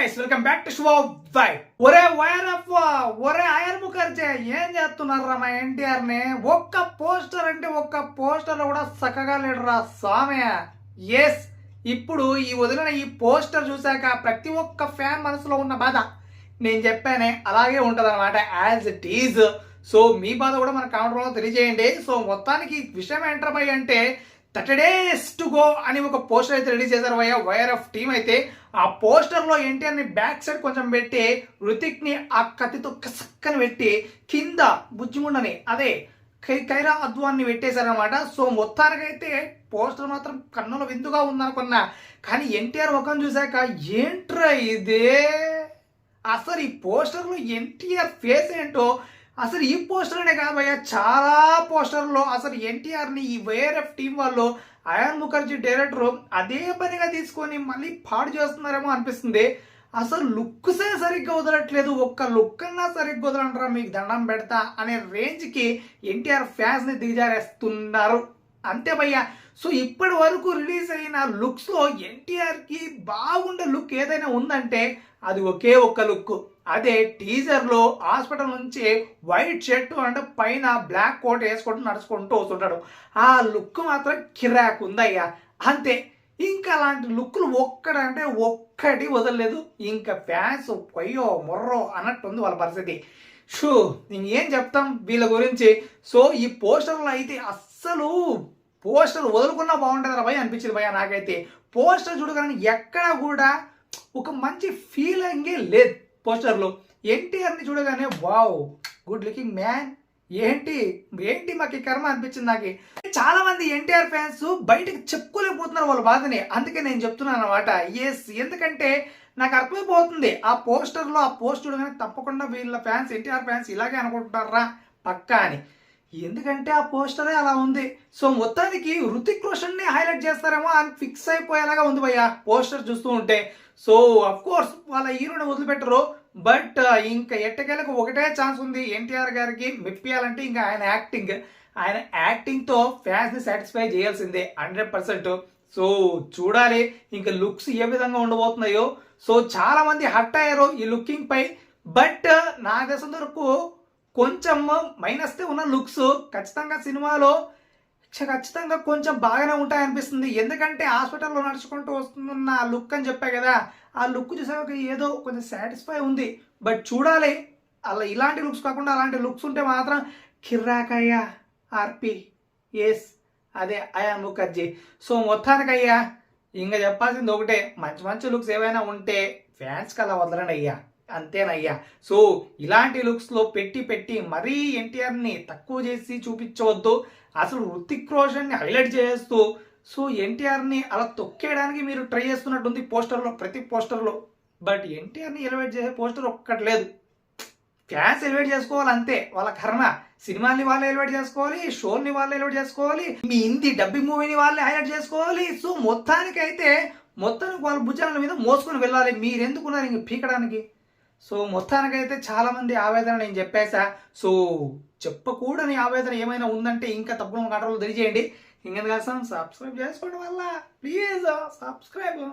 Guys welcome back to show bye ఒరే వైరఫ్ ఒరే ఆయర్ ముఖర్జీ ఏం చేస్తున్నారా మా ఎన్టీఆర్ని? ఒక్క పోస్టర్ అంటే ఒక్క పోస్టర్ కూడా చక్కగా లేడురా స్వామి ఎస్ ఇప్పుడు ఈ వదిలిన ఈ పోస్టర్ చూశాక ప్రతి ఒక్క ఫ్యాన్ మనసులో ఉన్న బాధ. నేను చెప్పానే అలాగే ఉంటుంది అనమాట యాజ్ ఇట్ ఈజ్ సో మీ బాధ కూడా మన కామెంట్ తెలియజేయండి. సో మొత్తానికి విషయం ఎంటర్ బై అంటే థర్టీ డేస్ టు గో అని ఒక పోస్టర్ అయితే రిలీజ్ చేశారు వయ వైర్ ఆఫ్ టీమ్ అయితే ఆ పోస్టర్లో బ్యాక్ సైడ్ కొంచెం పెట్టి రుతిక్ని ఆ కత్తితో కసక్కని పెట్టి కింద బుజ్జిముండని అదే కై- కైరా అద్వాన్ని పెట్టేశారనమాట సో మొత్తానికైతే పోస్టర్ మాత్రం కన్నుల విందుగా ఉందనుకున్నా. కానీ ఎన్టీఆర్ ముఖం చూశాక ఏంట్రా ఇదే? అసలు ఈ పోస్టర్లో ఎన్టీఆర్ ఫేస్ ఏంటో అసలు ఈ పోస్టర్నే కాదయ్యా చాలా పోస్టర్లో. అసలు ఎన్టీఆర్ని ఈ వైఆర్ఎఫ్ టీం వాళ్ళు అయాన్ ముఖర్జీ డైరెక్టర్ అదే పనిగా తీసుకొని మళ్ళీ పాడు చేస్తున్నారేమో అనిపిస్తుంది. అసలు లుక్సే సరిగ్గా వదలట్లేదు. ఒక్క లుక్ అన్నా సరిగ్గా వదలంటారా మీకు దండం పెడతా అనే రేంజ్కి ఎన్టీఆర్ ఫ్యాన్స్ని దిగజారేస్తున్నారు. అంతే భయ్యా. సో ఇప్పటి వరకు రిలీజ్ అయిన లుక్స్లో ఎన్టీఆర్కి బాగుండే లుక్ ఏదైనా ఉందంటే అది ఒకే ఒక్క లుక్. అదే టీజర్లో హాస్పిటల్ నుంచి వైట్ షర్ట్ అంటే పైన బ్లాక్ కోట్ వేసుకుంటూ నడుచుకుంటూ వస్తుంటాడు. ఆ లుక్ మాత్రం కిరాక్ ఉందయ్యా. అంతే. ఇంకా అలాంటి లుక్లు ఒక్కడంటే ఒక్కటి వదలలేదు. ఇంకా ఫ్యాన్స్ కొయ్యో మొర్రో అన్నట్టుంది వాళ్ళ పరిస్థితి. షూ ఇంకేం చెప్తాం వీళ్ళ గురించి? సో ఈ పోస్టర్లో అయితే అస్సలు పోస్టర్ వదులుకున్నా బాగుంటుంది భయ అనిపించింది భయ నాకైతే. పోస్టర్ చూడగానే ఎక్కడ కూడా ఒక మంచి ఫీలింగే లేదు పోస్టర్లో. ఎన్టీఆర్ని చూడగానే వావ్ గుడ్ లుకింగ్ మ్యాన్. ఏంటి? ఏంటి మాకు ఈ కర్మ అనిపించింది నాకు? చాలా మంది ఎన్టీఆర్ ఫ్యాన్స్ బయటకు చెప్పుకోలేకపోతున్నారు వాళ్ళ బాధని. అందుకే నేను చెప్తున్నాను అనమాట ఎస్ ఎందుకంటే నాకు అర్థమైపోతుంది. ఆ పోస్టర్లో ఆ పోస్ట్ చూడగానే తప్పకుండా వీళ్ళ ఫ్యాన్స్ ఎన్టీఆర్ ఫ్యాన్స్ ఇలాగే అనుకుంటున్నారా? పక్కా అని. ఎందుకంటే ఆ పోస్టరే అలా ఉంది. సో మొత్తానికి హృతిక్ రోషన్ని హైలైట్ చేస్తారేమో అని ఫిక్స్ అయిపోయేలాగా ఉంది భయ్య పోస్టర్ చూస్తూ ఉంటే. సో అఫ్ కోర్స్ వాళ్ళ హీరోని వదిలిపెట్టరు. బట్ ఇంకా ఎట్టకేలకు ఒకటే ఛాన్స్ ఉంది. ఎన్టీఆర్ గారికి మెప్పియాలంటే ఇంకా ఆయన యాక్టింగ్. ఆయన యాక్టింగ్తో ఫ్యాన్స్ని సాటిస్ఫై చేయాల్సిందే హండ్రెడ్ పర్సెంట్. సో చూడాలి ఇంకా లుక్స్ ఏ విధంగా ఉండబోతున్నాయో. సో చాలా మంది హట్ అయ్యారు ఈ లుకింగ్ పై. బట్ నా దశ వరకు కొంచెం మైనస్తే ఉన్న లుక్స్. ఖచ్చితంగా సినిమాలో ఖచ్చితంగా కొంచెం బాగానే ఉంటాయి అనిపిస్తుంది ఎందుకంటే హాస్పిటల్లో నడుచుకుంటూ వస్తున్న ఆ లుక్ అని చెప్పా కదా ఆ లుక్ చూసాక ఏదో కొంచెం సాటిస్ఫై ఉంది. బట్ చూడాలి అలా ఇలాంటి లుక్స్ కాకుండా అలాంటి లుక్స్ ఉంటే మాత్రం కిర్రాకయ్యా ఆర్పి ఎస్ అదే అయా ముఖర్జీ. సో మొత్తానికయ్యా ఇంకా చెప్పాల్సింది ఒకటే మంచి మంచి లుక్స్ ఏవైనా ఉంటే ఫ్యాన్స్కి అలా వదలండి అయ్యా. అంతేనయ్యా. సో ఇలాంటి లుక్స్లో పెట్టి పెట్టి మరీ ఎన్టీఆర్ని తక్కువ చేసి చూపించవద్దు. అసలు హృతిక్ రోషన్ని హైలైట్ చేస్తూ సో ఎన్టీఆర్ని అలా తొక్కేయడానికి మీరు ట్రై చేస్తున్నట్టుంది పోస్టర్లో ప్రతి పోస్టర్లో బట్ ఎన్టీఆర్ని ఎలివేట్ చేసే పోస్టర్ ఒక్కటి లేదు. ఫ్యాన్స్ ఎలివేట్ చేసుకోవాలి అంతే. వాళ్ళ కర్మ. సినిమాని వాళ్ళు ఎలివేట్ చేసుకోవాలి షోని వాళ్ళు ఎలివేట్ చేసుకోవాలి మీ హిందీ డబ్బింగ్ మూవీని వాళ్ళే హైలైట్ చేసుకోవాలి. సో మొత్తానికైతే మొత్తానికి వాళ్ళ భుజాల మీద మోసుకొని వెళ్ళాలి. మీరెందుకున్నారు ఇంక పీకడానికి? సో మొత్తానికైతే చాలామంది ఆవేదన నేను చెప్పేశా. సో చెప్పకూడని ఆవేదన ఏమైనా ఉందంటే ఇంకా తప్పకుండా కంట్రోల్ తెలియజేయండి. ఇంకెందుకు సబ్స్క్రైబ్ చేసుకోవడం వల్ల. Please subscribe uh,